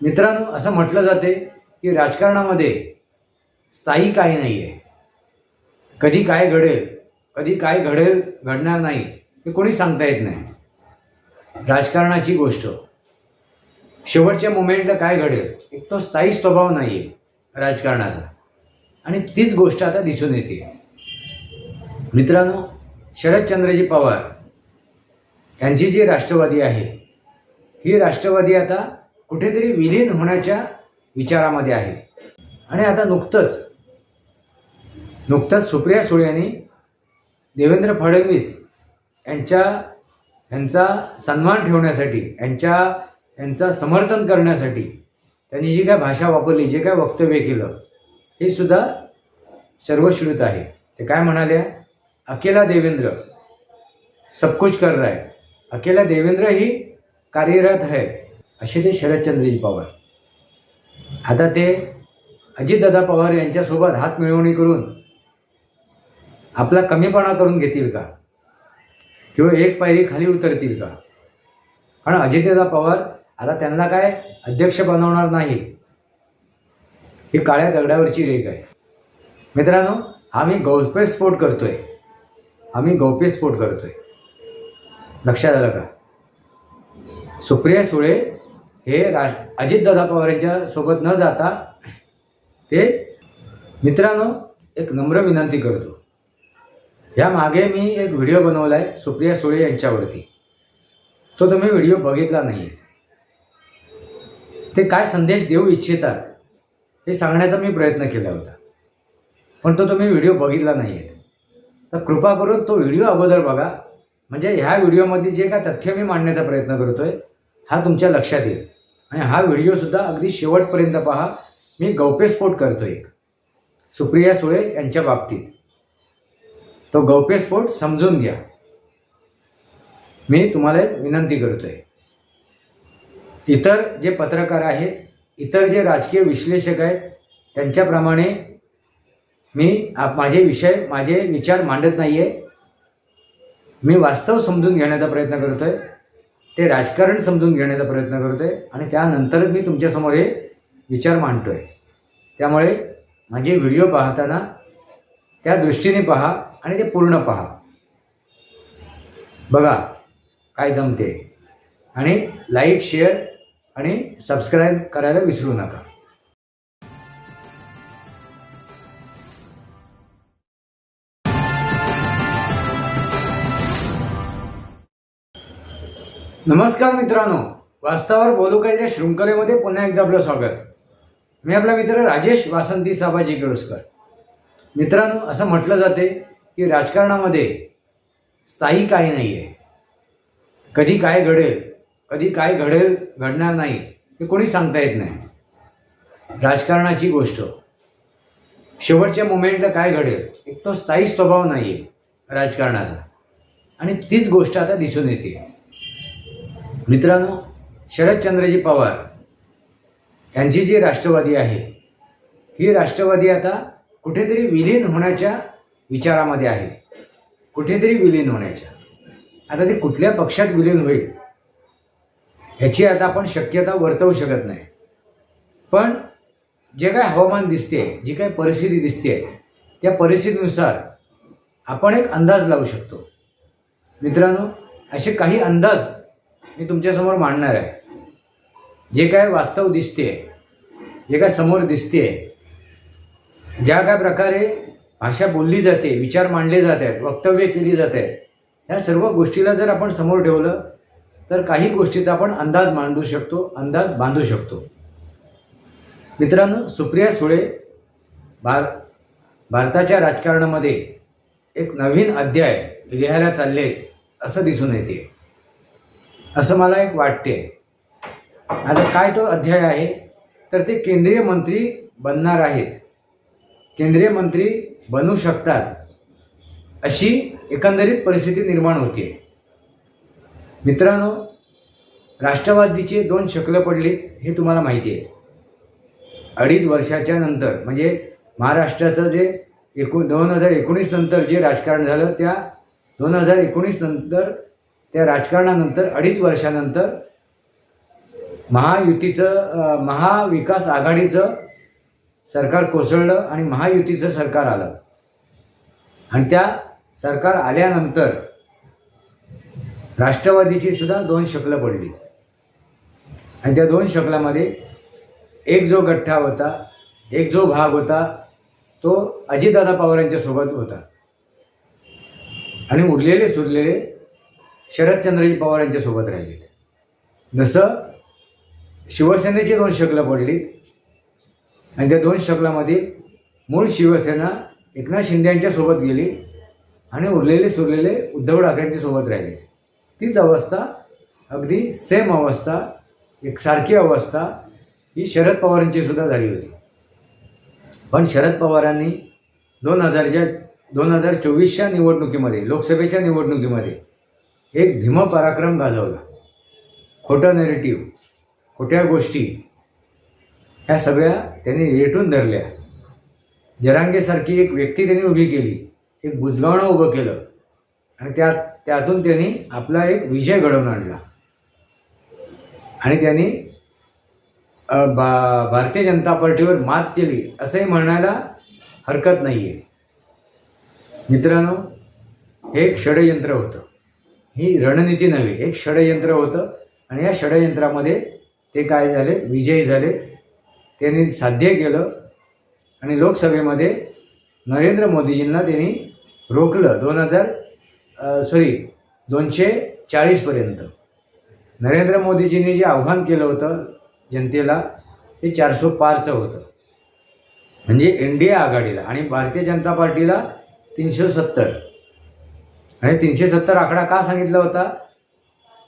मित्रांनो असं म्हटलं जाते की राजकारणामध्ये स्थायी काही नाही आहे कधी काय घडेल कधी काय घडेल घडणार नाही हे कोणी सांगता येत नाही. राजकारणाची गोष्ट. शेवटच्या मुमेंटला काय घडेल एक तो स्थायी स्वभाव नाही आहे राजकारणाचा. आणि तीच गोष्ट आता दिसून येते. मित्रांनो शरदचंद्रजी पवार यांची जी राष्ट्रवादी आहे ही राष्ट्रवादी आता कुठेतरी विलीन होण्याच्या विचारामध्ये आहे. आणि आता नुकतंच नुकतंच सुप्रिया सुळे यांनी देवेंद्र फडणवीस यांच्या यांचा सन्मान ठेवण्यासाठी यांच्या यांचा समर्थन करण्यासाठी त्यांनी जी काय भाषा वापरली जे काय वक्तव्य केलं हे सुद्धा सर्वश्रुत आहे. ते काय म्हणाले? अकेला देवेंद्र सब कुछ कर रहा है. अकेला देवेंद्र ही कार्यरत है. असे ते शरदचंद्रजी पवार. आता ते अजितदादा पवार यांच्यासोबत हात मिळवणी करून आपला कमीपणा करून घेतील का? किंवा एक पायरी खाली उतरतील का? कारण अजितदादा पवार आता त्यांना काय अध्यक्ष बनवणार नाही ही काळ्या दगडावरची रेख आहे. मित्रांनो आम्ही गौप्यस्फोट करतोय. आम्ही गौप्यस्फोट करतोय. लक्षात आलं का? सुप्रिया सुळे हे राज अजितदादा पवार यांच्या सोबत न जाता ते मित्रांनो एक नम्र विनंती करतो. या मागे मी एक व्हिडिओ बनवला आहे सुप्रिया सुळे यांच्यावरती. तो तुम्ही व्हिडिओ बघितला नाही. ते काय संदेश देऊ इच्छितात हे सांगण्याचा मी प्रयत्न केला होता. पण तो तुम्ही व्हिडिओ बघितला नाही. आहे तर कृपा करून तो व्हिडिओ अगोदर बघा. म्हणजे ह्या व्हिडिओमध्ये जे काय तथ्य मी मांडण्याचा प्रयत्न करतोय हा तुमच्या लक्षात येईल. आणि हा व्हिडिओसुद्धा अगदी शेवटपर्यंत पहा. मी गौप्यस्फोट करतो एक. सुप्रिया सुळे यांच्या बाबतीत. तो गौप्यस्फोट समजून घ्या. मी तुम्हाला एक विनंती करतोय. इतर जे पत्रकार आहेत इतर जे राजकीय विश्लेषक आहेत त्यांच्याप्रमाणे मी आप माझे विषय माझे विचार मांडत नाही आहे मी वास्तव समजून घेण्याचा प्रयत्न करतोय. ते राजकारण समजून घेण्याचा प्रयत्न करतोय आणि त्यानंतरच मी तुमच्यासमोर हे विचार मांडतोय. त्यामुळे माझे व्हिडिओ पाहताना त्या दृष्टीने पहा आणि ते पूर्ण पहा. बघा काय जमते. आणि लाईक शेअर आणि सबस्क्राईब करायला विसरू नका. नमस्कार मित्रांनो. वास्तवावर बोलू काय शृंखलेमध्ये पुन्हा एकदा आपलं स्वागत. मी आपला मित्र राजेश वासंती साबाजी केळुसकर मित्रांनो असं म्हटलं जाते की राजकारणामध्ये स्थायी काही नाही आहे कधी काय घडेल कधी काय घडेल घडणार नाही हे कोणी सांगता येत नाही. राजकारणाची गोष्ट. शेवटच्या मोमेंटला काय घडेल एक तो स्थायी स्वभाव नाही आहे राजकारणाचा. आणि तीच गोष्ट आता दिसून येते. मित्रांनो शरदचंद्रजी पवार यांची जी राष्ट्रवादी आहे ही राष्ट्रवादी आता कुठेतरी विलीन होण्याच्या विचारामध्ये आहे. कुठेतरी विलीन होण्याच्या. आता ते कुठल्या पक्षात विलीन होईल ह्याची आता आपण शक्यता वर्तवू शकत नाही. पण जे काय हवामान दिसते जी काय परिस्थिती दिसते त्या परिस्थितीनुसार आपण एक अंदाज लावू शकतो. मित्रांनो असे काही अंदाज मी तुमच्यासमोर मांडणार आहे. जे काय वास्तव दिसते जे काय समोर दिसते ज्या काय प्रकारे भाषा बोलली जाते विचार मांडले जात आहेत वक्तव्य केली जात आहेत ह्या सर्व गोष्टीला जर आपण समोर ठेवलं तर काही गोष्टीचा आपण अंदाज मांडू शकतो अंदाज बांधू शकतो. मित्रांनो सुप्रिया सुळे भार भारताच्या राजकारणामध्ये एक नवीन अध्याय लिहायला चालले असं दिसून येते. असं मला एक वाटते. आता काय तो अध्याय आहे? तर ते केंद्रीय मंत्री बनणार आहेत. केंद्रीय मंत्री बनू शकतात. अशी एकंदरीत परिस्थिती निर्माण होते मित्रांनो राष्ट्रवादीचे दोन शकलं पडलीत हे तुम्हाला माहिती आहे. अडीच वर्षाच्या नंतर म्हणजे महाराष्ट्राचं जे एकूण दोन हजार एकोणीस नंतर जे राजकारण झालं त्या दोन हजार एकोणीस नंतर त्या राजकारणानंतर अडीच वर्षानंतर महायुतीचं महाविकास आघाडीचं सरकार कोसळलं आणि महायुतीचं सरकार आलं. आणि त्या सरकार आल्यानंतर राष्ट्रवादीची सुद्धा दोन शकलं पडली. आणि त्या दोन शकलामध्ये एक जो गठ्ठा होता एक जो भाग होता तो अजितदादा पवारांच्या सोबत होता. आणि उरलेले सुरलेले शरदचंद्रजी पवार यांच्यासोबत राहिलेत. जसं शिवसेनेची दोन शकलं पडलीत आणि त्या दोन शकलामध्ये मूळ शिवसेना एकनाथ शिंदे यांच्या सोबत गेली आणि उरलेले सुरलेले उद्धव ठाकरेंच्या सोबत राहिले. तीच अवस्था अगदी सेम अवस्था एक सारखी अवस्था ही शरद पवारांची सुद्धा झाली होती. पण शरद पवारांनी दोन हजारच्या दोन हजार चोवीसच्या निवडणुकीमध्ये लोकसभेच्या निवडणुकीमध्ये एक भीम पराक्रम गाजवला. खोटं नेरेटिव्ह खोट्या गोष्टी ह्या सगळ्या त्यांनी रेटून धरल्या. जरांगेसारखी एक व्यक्ती त्यांनी उभी केली एक बुजगावणं उभं केलं आणि त्या त्यातून त्यांनी आपला एक विजय घडवून आणला. आणि त्यांनी बा भारतीय जनता पार्टीवर मात केली असंही म्हणायला हरकत नाही आहे मित्रांनो हे एक षडयंत्र होतं. ही रणनीती नव्हे एक षडयंत्र होतं. आणि या षडयंत्रामध्ये ते काय झाले? विजयी झाले. त्यांनी साध्य केलं. आणि लोकसभेमध्ये नरेंद्र मोदीजींना त्यांनी रोखलं दोन हजार सॉरी दोनशे चाळीसपर्यंत नरेंद्र मोदीजींनी जे आव्हान केलं होतं जनतेला ते चारशे पाचचं होतं. म्हणजे एन डी ए आघाडीला आणि भारतीय जनता पार्टीला तीनशे सत्तर. आणि तीनशे सत्तर आकडा का सांगितला होता?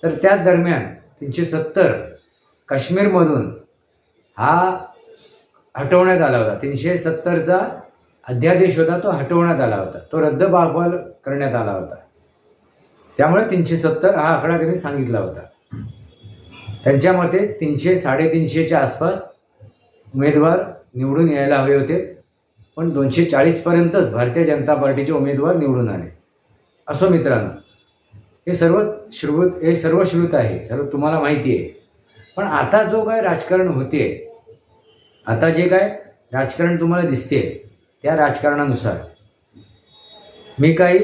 तर त्याच दरम्यान तीनशे सत्तर काश्मीरमधून हा हटवण्यात आला होता. तीनशे सत्तरचा अध्यादेश होता तो हटवण्यात आला होता. तो रद्द बागवाल करण्यात आला होता. त्यामुळे तीनशे सत्तर हा आकडा त्यांनी सांगितला होता. त्यांच्या मते तीनशे साडेतीनशेच्या आसपास उमेदवार निवडून यायला हवे होते. पण दोनशे चाळीसपर्यंतच भारतीय जनता पार्टीचे उमेदवार निवडून आले. असो मित्रांनो हे सर्व श्रुत हे सर्व श्रुत आहे सर्व तुम्हाला माहिती आहे. पण आता जो काय राजकारण होते आता जे काय राजकारण तुम्हाला दिसते त्या राजकारणानुसार मी काही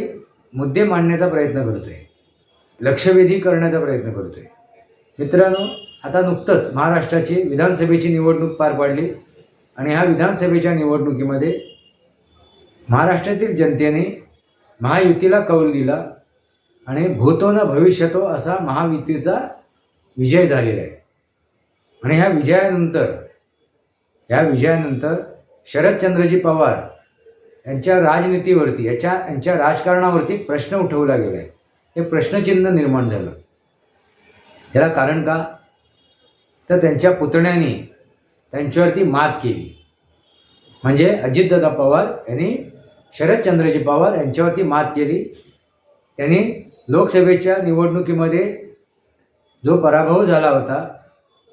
मुद्दे मांडण्याचा प्रयत्न करतो आहे लक्षवेधी करण्याचा प्रयत्न करतो आहे मित्रांनो आता नुकतंच महाराष्ट्राची विधानसभेची निवडणूक पार पाडली आणि ह्या विधानसभेच्या निवडणुकीमध्ये महाराष्ट्रातील जनतेने महायुतीला कौल दिला आणि भूतो न भविष्यतो असा महायुतीचा विजय झालेला आहे. आणि ह्या विजयानंतर ह्या विजयानंतर शरदचंद्रजी पवार यांच्या राजनीतीवरती याच्या यांच्या राजकारणावरती प्रश्न उठवला गेला आहे हे प्रश्नचिन्ह निर्माण झालं. त्याला कारण का? तर त्यांच्या पुतण्याने त्यांच्यावरती मात केली. म्हणजे अजितदादा पवार यांनी शरदचंद्रजी पवार यांच्यावरती मात केली. त्यांनी लोकसभेच्या निवडणुकीमध्ये जो पराभव झाला होता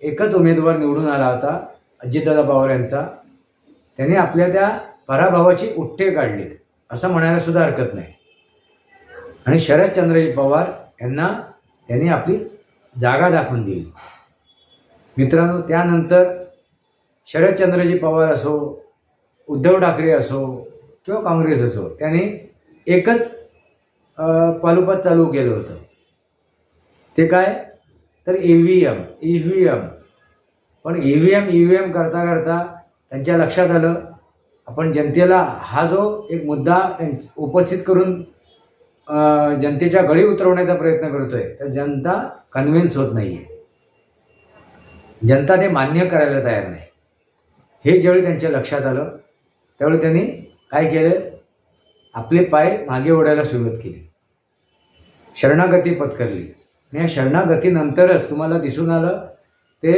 एकच उमेदवार निवडून आला होता अजितदादा पवार यांचा. त्यांनी आपल्या त्या पराभवाची उट्टे काढलीत असं म्हणायला सुद्धा हरकत नाही. आणि शरदचंद्रजी पवार यांना त्यांनी आपली जागा दाखवून दिली. मित्रांनो त्यानंतर शरदचंद्रजी पवार असो उद्धव ठाकरे असो किंवा काँग्रेस असो त्यांनी एकच पालुपात चालू केलं होतं. ते काय? तर E V M E V M पण E V M E V M करता करता त्यांच्या लक्षात आलं आपण जनतेला हा जो एक मुद्दा उपस्थित करून जनतेच्या गळी उतरवण्याचा प्रयत्न करतोय तर जनता कन्व्हिन्स होत नाही आहे जनता ते मान्य करायला तयार नाही. हे ज्यावेळी त्यांच्या लक्षात आलं त्यावेळी त्यांनी काय केलं? आपले पाय मागे ओढायला सुरुवात केली. शरणागती पत्करली. आणि या शरणागतीनंतरच तुम्हाला दिसून आलं ते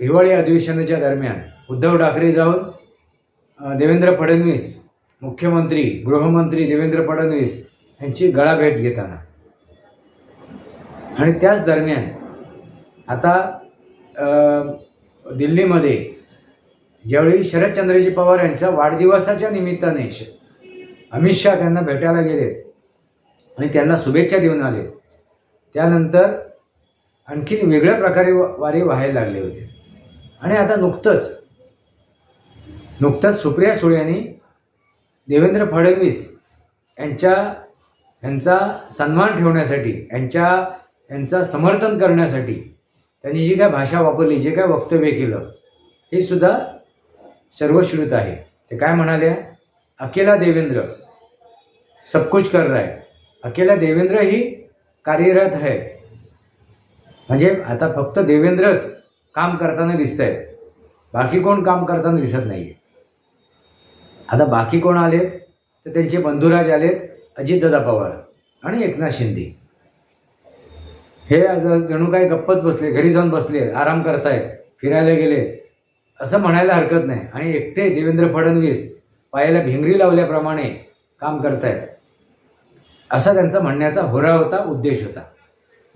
हिवाळी अधिवेशनाच्या दरम्यान उद्धव ठाकरे जाऊन देवेंद्र फडणवीस मुख्यमंत्री गृहमंत्री देवेंद्र फडणवीस यांची गळाभेट घेताना. आणि त्याच दरम्यान आता दिल्लीमध्ये ज्यावेळी शरदचंद्रजी पवार यांचा वाढदिवसाच्या निमित्ताने अमित शहा त्यांना भेटायला गेलेत आणि त्यांना शुभेच्छा देऊन आले त्यानंतर आणखीन वेगळ्या प्रकारे वारे व्हायला लागले होते. आणि आता नुकतंच नुकतंच सुप्रिया सुळे यांनी देवेंद्र फडणवीस यांच्या यांचा सन्मान ठेवण्यासाठी यांच्या यांचा समर्थन करण्यासाठी त्यांनी जी काय भाषा वापरली जे काय वक्तव्य केलं हे सुद्धा सर्वश्रुत आहे. ते काय म्हणाले? अकेला देवेंद्र सब कुछ कर रहा है. अकेला देवेंद्र ही कार्यरत है. म्हणजे आता फक्त देवेंद्रच काम करताना दिसत आहेत बाकी कोण काम करताना दिसत नाही आता बाकी कोण आलेत? तर त्यांचे बंधुराज आलेत अजितदादा पवार आणि एकनाथ शिंदे. हे आज जणू काही गप्पच बसले घरी जाऊन बसले आराम करतायत फिरायला गेले असं म्हणायला हरकत नाही. आणि एकटे देवेंद्र फडणवीस पायाला भिंगरी लावल्याप्रमाणे काम करतायत. असा त्यांचा म्हणण्याचा होरा होता उद्देश होता.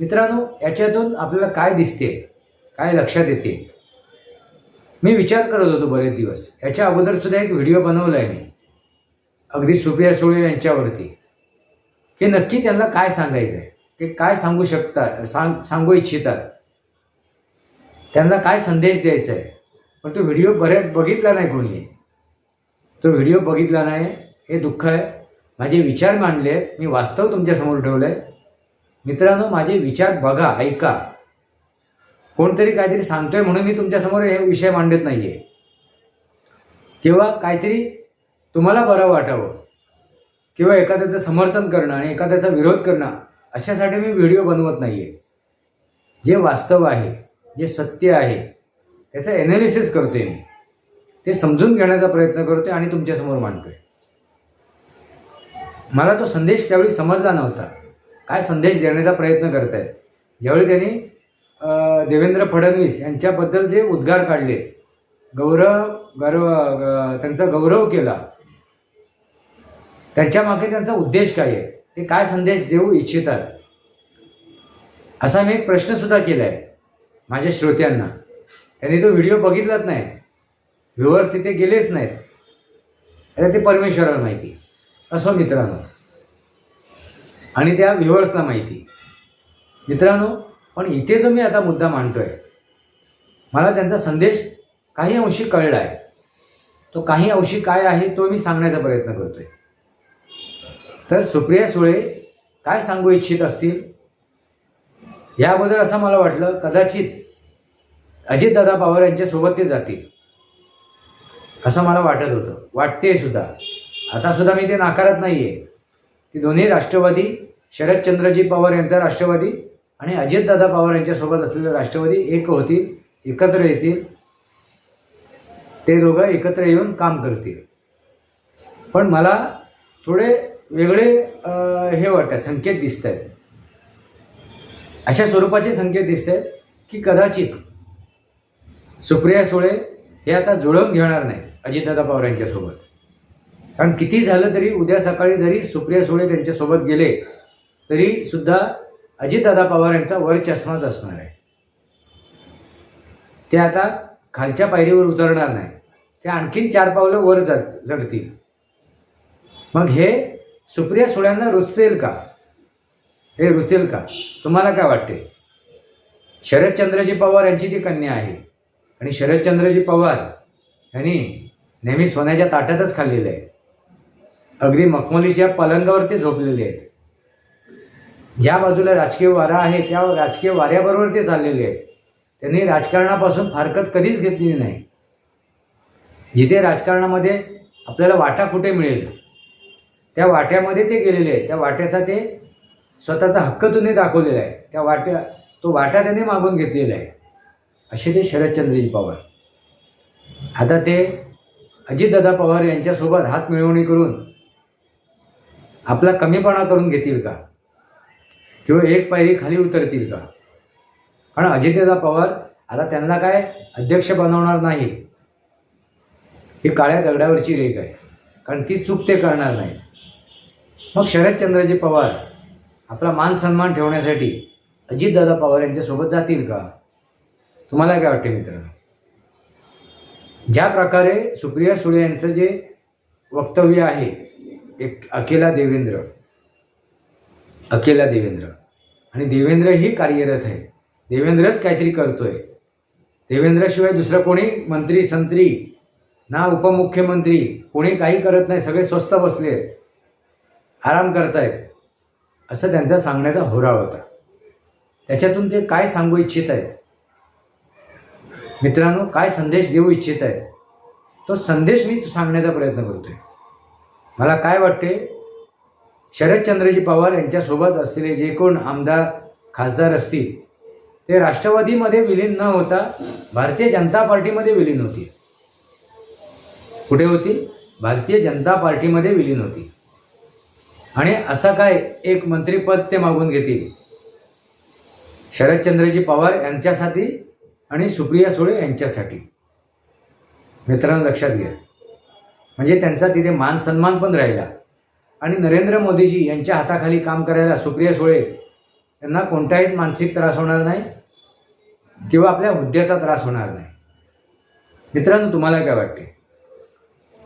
मित्रांनो याच्यातून आपल्याला काय दिसते? काय लक्षात येते? मी विचार करत होतो बरेच दिवस. याच्या अगोदर सुद्धा एक व्हिडिओ बनवला आहे मी. अगदी सुप्रिया सुळे यांच्यावरती. की नक्की त्यांना काय सांगायचं आहे की काय सांगू शकता सांग सांगू इच्छितात? त्यांना काय संदेश द्यायचा आहे पण तो व्हिडिओ बऱ्याच बघितला नाही कोणी. तो व्हिडिओ बघितला नाही हे दुःख आहे. माझे विचार मांडले आहेत मी वास्तव तुमच्यासमोर ठेवलं आहे मित्रांनो माझे विचार बघा ऐका. कोणतरी काहीतरी सांगतोय म्हणून मी तुमच्यासमोर हे विषय मांडत नाही आहे किंवा काहीतरी तुम्हाला बरं वाटावं. किंवा एखाद्याचं समर्थन करणं आणि एखाद्याचा विरोध करणं अशासाठी मी व्हिडिओ बनवत नाही आहे जे वास्तव आहे जे सत्य आहे याचं एनालिसिस करतोय मी. ते समजून घेण्याचा प्रयत्न करतोय आणि तुमच्यासमोर मांडतोय. मला तो संदेश त्यावेळी समजला नव्हता. काय संदेश देण्याचा प्रयत्न करतायत? ज्यावेळी त्यांनी देवेंद्र फडणवीस यांच्याबद्दल जे उद्गार काढले गौरव गर्व त्यांचा गौरव केला त्यांच्या मागे त्यांचा उद्देश काय आहे? ते काय संदेश देऊ इच्छितात? असा मी एक प्रश्न सुद्धा केला आहे माझ्या श्रोत्यांना. त्यांनी तो व्हिडिओ बघितलाच नाही. व्ह्युअर्स तिथे गेलेच नाहीत. आता ते परमेश्वराला माहिती. असो मित्रांनो. आणि त्या व्ह्युअर्सला माहिती. मित्रांनो पण इथे जो मी आता मुद्दा मांडतोय मला त्यांचा संदेश काही अंशी कळला आहे. तो काही अंशी काय आहे तो मी सांगण्याचा प्रयत्न करतोय. तर सुप्रिया सुळे काय सांगू इच्छित असतील? याबद्दल असं मला वाटलं कदाचित अजितदादा पवार यांच्यासोबत ते जातील. असं मला वाटत होतं. वाटते सुद्धा. आता सुद्धा मी ते नाकारत नाही आहे ती दोन्ही राष्ट्रवादी शरदचंद्रजी पवार यांचा राष्ट्रवादी आणि अजितदादा पवार यांच्यासोबत असलेले राष्ट्रवादी एक होतील एकत्र येतील. ते दोघं एकत्र येऊन काम करतील. पण मला थोडे वेगळे हे वाटतात संकेत दिसत आहेत अशा स्वरूपाचे संकेत दिसत आहेत की कदाचित सुप्रिया सुळे हे आता जुळवून घेणार नाही अजितदादा पवार यांच्यासोबत. कारण किती झालं तरी उद्या सकाळी जरी सुप्रिया सुळे त्यांच्यासोबत गेले तरी सुद्धा अजितदादा पवार यांचा वर चष्माच असणार आहे. ते आता खालच्या पायरीवर उतरणार नाही. ते आणखीन चार पावलं वर जात जडतील. मग हे सुप्रिया सुळ्यांना रुचेल का? हे रुचेल का? तुम्हाला काय वाटते? शरदचंद्रजी पवार यांची ती कन्या आहे. आणि शरदचंद्रजी पवार यांनी नेहमी सोन्याच्या ताटातच खाल्लेलं आहे अगदी मखमलीच्या पलंगावर ते झोपलेले आहेत. ज्या बाजूला राजकीय वारा आहे त्या राजकीय वाऱ्याबरोबर ते चाललेले आहेत. त्यांनी राजकारणापासून फारकत कधीच घेतलेली नाही. जिथे राजकारणामध्ये आपल्याला वाटा कुठे मिळेल? त्या वाट्यामध्ये ते गेलेले आहेत. त्या वाट्याचा ते स्वतःचा हक्क तुम्ही दाखवलेला आहे. त्या वाट्या तो वाटा त्याने मागून घेतलेला आहे. असे ते शरदचंद्रजी पवार. आता ते अजितदादा पवार यांच्यासोबत हात मिळवणी करून आपला कमीपणा करून घेतील का? किंवा एक पायरी खाली उतरतील का? कारण अजितदादा पवार आता त्यांना काय अध्यक्ष बनवणार नाही. ही काळ्या दगडावरची रेख आहे. कारण ती चूक ते करणार नाही मग शरदचंद्रजी पवार आपला मान सन्मान ठेवण्यासाठी अजितदादा पवार यांच्यासोबत जातील का? तुम्हाला काय वाटते मित्रांनो? ज्या प्रकारे सुप्रिया सुळे यांचं जे वक्तव्य आहे एक अकेला देवेंद्र अकेला देवेंद्र आणि देवेंद्र ही कार्यरत आहे देवेंद्रच काहीतरी करतोय देवेंद्रशिवाय दुसरं कोणी मंत्री संत्री ना उपमुख्यमंत्री कोणी काही करत नाही सगळे स्वस्त बसले आहेत आराम करतायत असं त्यांचा सांगण्याचा होरा होता. त्याच्यातून ते काय सांगू इच्छित आहेत? मित्रांनो काय संदेश देऊ इच्छित आहे? तो संदेश मी सांगण्याचा प्रयत्न करतोय. मला काय वाटते? शरदचंद्रजी पवार यांच्यासोबत असलेले जे कोण आमदार खासदार असतील ते राष्ट्रवादीमध्ये विलीन न होता भारतीय जनता पार्टीमध्ये विलीन होती कुठे होती भारतीय जनता पार्टीमध्ये विलीन होती आणि असं काय एक मंत्रिपद ते मागून घेतील? शरदचंद्रजी पवार यांच्यासाठी आणि सुप्रिया सुळे यांच्यासाठी. मित्रांनो लक्षात घ्या. म्हणजे त्यांचा तिथे मान सन्मान पण राहिला. आणि नरेंद्र मोदीजी यांच्या हाताखाली काम करायला सुप्रिया सुळे यांना कोणताही मानसिक त्रास होणार नाही किंवा आपल्या हुद्द्याचा त्रास होणार नाही. मित्रांनो तुम्हाला काय वाटते?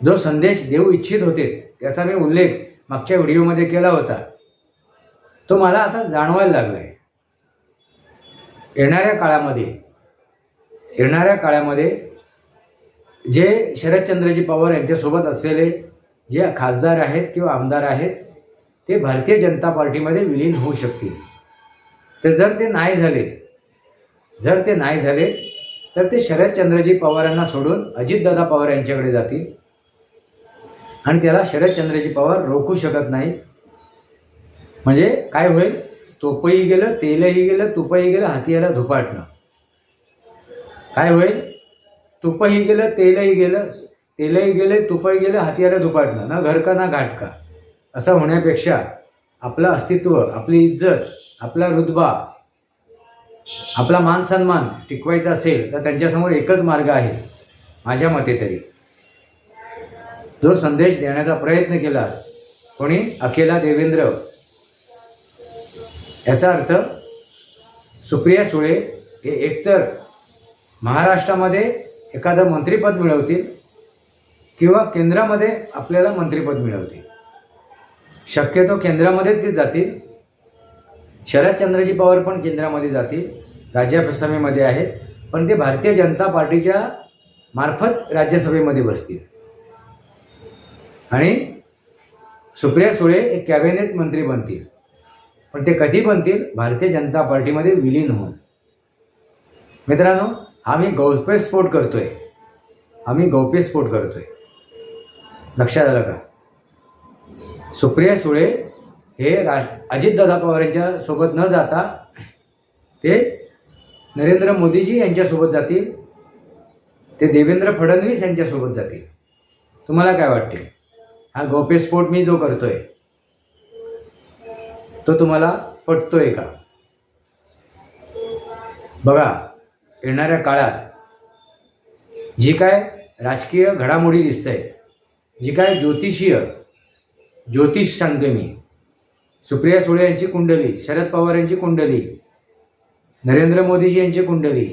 जो संदेश देऊ इच्छित होते त्याचा मी उल्लेख मागच्या व्हिडिओमध्ये केला होता. तो मला आता जाणवायला लागला आहे येणाऱ्या काळामध्ये येणाऱ्या काळामध्ये जे शरदचंद्रजी पवार यांच्यासोबत असलेले जे खासदार आहेत किंवा आमदार आहेत ते भारतीय जनता पार्टीमध्ये विलीन होऊ शकतील. तर जर ते नाही झाले जर ते नाही झाले तर ते शरदचंद्रजी पवारांना सोडून अजितदादा पवार यांच्याकडे जातील. आणि त्याला शरदचंद्रजी पवार रोखू शकत नाही म्हणजे काय होईल? तोपही गेलं तेलही गेलं तुपही गेलं हातियाला धुपाटणं काय होईल? तुपही गेलं तेलही गेलं तेलही गेले तुपही गेलं हातियाला धुपाटणं ना घर का ना घाट का असं होण्यापेक्षा आपलं अस्तित्व आपली इज्जत आपला रुतबा आपला मान सन्मान टिकवायचा असेल तर त्यांच्यासमोर एकच मार्ग आहे माझ्या मते तरी. जो संदेश देण्याचा प्रयत्न केला कोणी? अखिला देवेंद्र. याचा अर्थ सुप्रिया सुळे हे एकतर महाराष्ट्रामध्ये एखादं मंत्रिपद मिळवतील किंवा केंद्रामध्ये आपल्याला मंत्रिपद मिळवतील. शक्यतो केंद्रामध्ये ते जातील. शरदचंद्रजी पवार पण केंद्रामध्ये जातील. राज्यसभेमध्ये आहेत. पण ते भारतीय जनता पार्टीच्या मार्फत राज्यसभेमध्ये बसतील. आणि सुप्रिया सुळे एक कॅबिनेट मंत्री बनतील. पण ते कधी बनतील? भारतीय जनता पार्टीमध्ये विलीन होऊन. मित्रांनो आम्ही गौप्यस्फोट करतोय. आम्ही गौप्यस्फोट करतोय. लक्षात आलं का? सुप्रिया सुळे हे राज अजितदादा पवार यांच्या सोबत न जाता ते नरेंद्र मोदीजी यांच्यासोबत जातील. ते देवेंद्र फडणवीस यांच्यासोबत जातील. तुम्हाला काय वाटते? हा गौप्यस्फोट मी जो करतोय तो तुम्हाला पटतोय का? बघा येणाऱ्या काळात जी काय राजकीय घडामोडी दिसतंय जी काय ज्योतिषीय ज्योतिष सांगते मी सुप्रिया सुळे यांची कुंडली शरद पवार यांची कुंडली नरेंद्र मोदीजी यांची कुंडली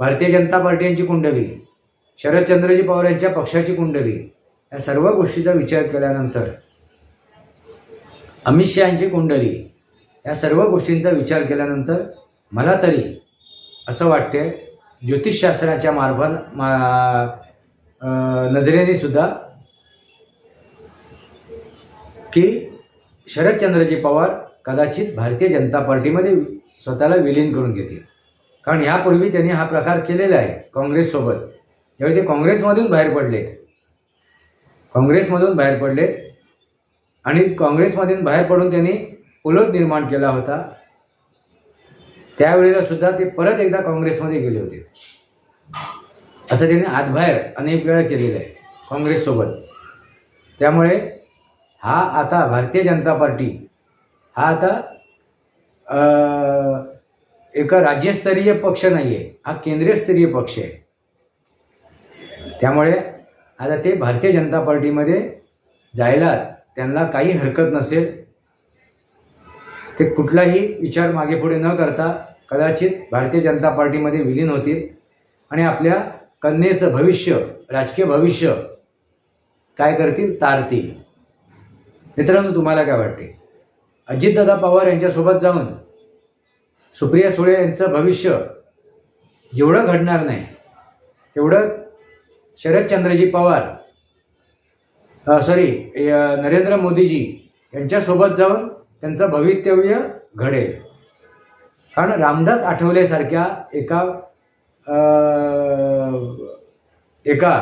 भारतीय जनता पार्टी यांची कुंडली शरदचंद्रजी पवार यांच्या पक्षाची कुंडली या सर्व गोष्टीचा विचार केल्यानंतर अमित शहा यांची कुंडली या सर्व गोष्टींचा विचार केल्यानंतर मला तरी असं वाटते. ज्योतिषशास्त्राच्या मार्फत मा नजरेने सुद्धा की शरदचंद्रजी पवार कदाचित भारतीय जनता पार्टीमध्ये स्वतःला विलीन करून घेतील. कारण ह्यापूर्वी त्यांनी हा प्रकार केलेला आहे काँग्रेससोबत. ज्यावेळी ते काँग्रेसमधून बाहेर पडले. काँग्रेसमधून बाहेर पडले. आणि काँग्रेसमधून बाहेर पडून त्यांनी उलट निर्माण केला होता. त्यावेळेला सुद्धा ते परत एकदा काँग्रेसमध्ये गेले होते. असं त्यांनी आतबाहेर अनेक वेळा केलेलं आहे काँग्रेससोबत. त्यामुळे हा आता भारतीय जनता पार्टी हा आता एका राज्यस्तरीय पक्ष नाही आहे हा केंद्रीयस्तरीय पक्ष आहे. त्यामुळे आता ते भारतीय जनता पार्टीमध्ये जायला त्यांना काही हरकत नसेल ते कुठलाही विचार मागे पुढे न करता कदाचित भारतीय जनता पार्टीमध्ये विलीन होतील आणि आपल्या कन्येचं भविष्य राजकीय भविष्य काय करतील? तारतील. मित्रांनो तुम्हाला काय वाटते? अजितदादा पवार यांच्यासोबत जाऊन सुप्रिया सुळे यांचं भविष्य जेवढं घडणार नाही तेवढं शरदचंद्रजी पवार सॉरी नरेंद्र मोदीजी यांच्यासोबत जाऊन त्यांचं भवितव्य घडेल. कारण रामदास आठवलेसारख्या एका एका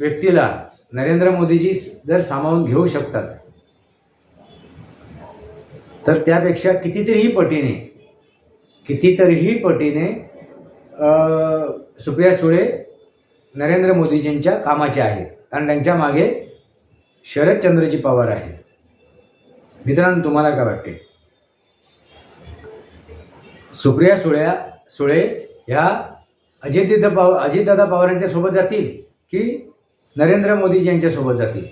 व्यक्तीला नरेंद्र मोदीजी जर सामावून घेऊ शकतात तर त्यापेक्षा कितीतरीही पटीने कितीतरीही पटीने सुप्रिया सुळे नरेंद्र मोदीजींच्या कामाचे आहेत. कारण त्यांच्या मागे शरदचंद्रजी पवार आहेत. मित्रांनो तुम्हाला काय वाटते? सुप्रिया सुळ्या सुळे ह्या अजितदादा पवार अजितदादा पवारांच्या सोबत जातील की नरेंद्र मोदीजी यांच्या सोबत जातील?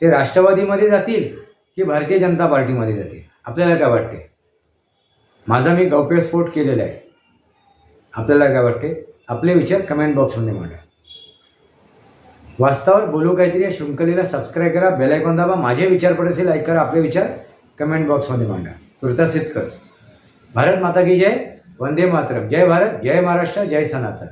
ते राष्ट्रवादीमध्ये जातील की भारतीय जनता पार्टीमध्ये जातील? आपल्याला काय वाटते? माझा मी गौप्यस्फोट केलेला आहे. आपल्याला काय वाटते? आपले विचार कमेंट बॉक्समध्ये मांडा. वास्तवावर बोलू काहीतरी या शृंखलेला सबस्क्राईब करा बेल आयकॉन दाबा माझे विचार पडेल लाईक करा आपले विचार कमेंट बॉक्समध्ये मांडा. तुर्तास इतकंच. भारत माता की जय वंदे मातरम. जय भारत जय महाराष्ट्र जय सनातन.